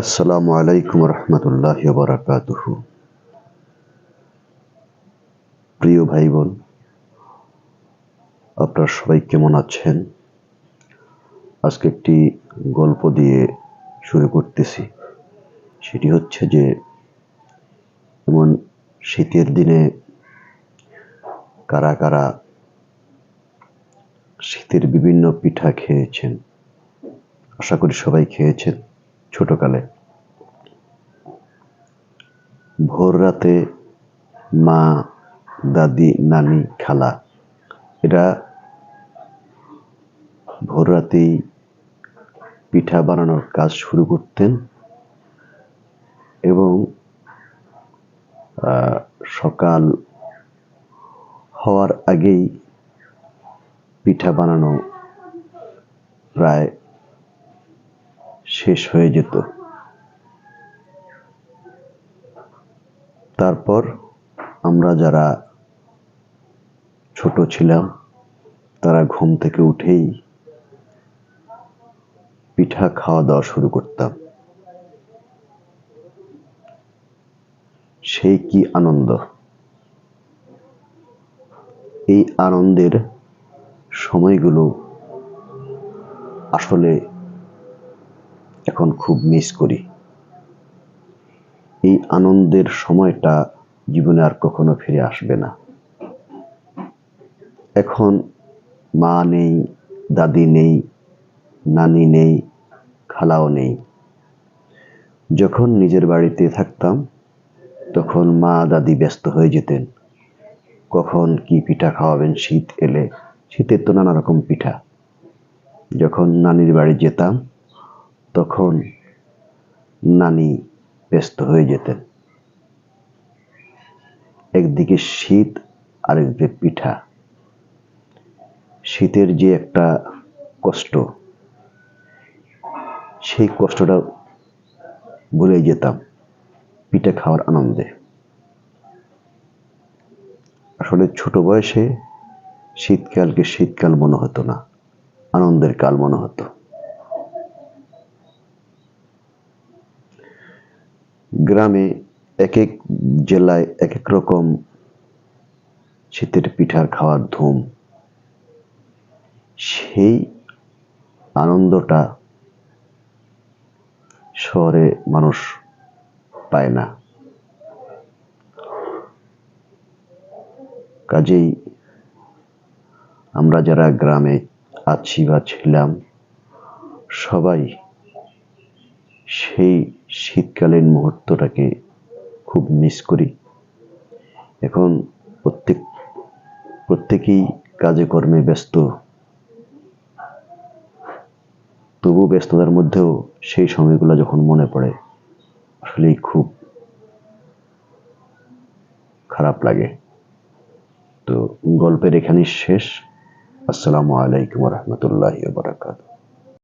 আসসালামু আলাইকুম রহমতুল্লাহ বরাকাতুহ। প্রিয় ভাই বোন আপনারা সবাই কেমন আছেন? আজকে একটি গল্প দিয়ে শুরু করতেছি। সেটি হচ্ছে যে, এমন শীতের দিনে কারা কারা শীতের বিভিন্ন পিঠা খেয়েছেন, আশা করি সবাই খেয়েছেন। ছোটকালে। ভোর রাতে মা, দাদি, নানি, খালা, এরা ভোর রাতেই পিঠা বানানোর কাজ শুরু করতেন এবং সকাল হওয়ার আগেই পিঠা বানানো প্রায় শেষ হয়ে যেত। তারপর আমরা যারা ছোট ছিলাম, তারা ঘুম থেকে উঠেই পিঠা খাওয়া দাওয়া শুরু করতাম। সেই কি আনন্দ। এই আনন্দের সময়গুলো আসলে এখন খুব মিস করি। এই আনন্দের সময়টা জীবনে আর কখনো ফিরে আসবে না। এখন মা নেই, দাদি নেই, নানি নেই, খালাও নেই। যখন নিজের বাড়িতে থাকতাম, তখন মা, দাদি ব্যস্ত হয়ে যেতেন। কখন কি পিঠা খাওয়াবেন, শীত এলে, শীতের তো নানা রকম পিঠা। যখন নানির বাড়ি যেতাম তখন নানি ব্যস্ত হয়ে যেতেন। একদিকে শীত, আরেকদিকে পিঠা। শীতের যে একটা কষ্ট, সেই কষ্টটা ভুলে যেতাম পিঠা খাওয়ার আনন্দে। আসলে ছোট বয়সে শীতকালকে শীতকাল মনে হতো না, আনন্দের কাল মনে হতো। গ্রামে এক এক জেলায় এক এক রকম শীতের পিঠার খাওয়ার ধুম। সেই আনন্দটা শহরে মানুষ পায় না। কাজেই আমরা যারা গ্রামে আছি বা ছিলাম, সবাই সেই শীতকালীন মুহূর্তটাকে খুব মিস করি। এখন প্রত্যেক, প্রত্যেকেই কাজে কর্মে ব্যস্ত। তবু ব্যস্ততার মধ্যেও সেই সময়গুলো যখন মনে পড়ে, আসলেই খুব খারাপ লাগে। তো গল্পের এখানেই শেষ। আসসালামু আলাইকুম রহমতুল্লাহ বারাকাতু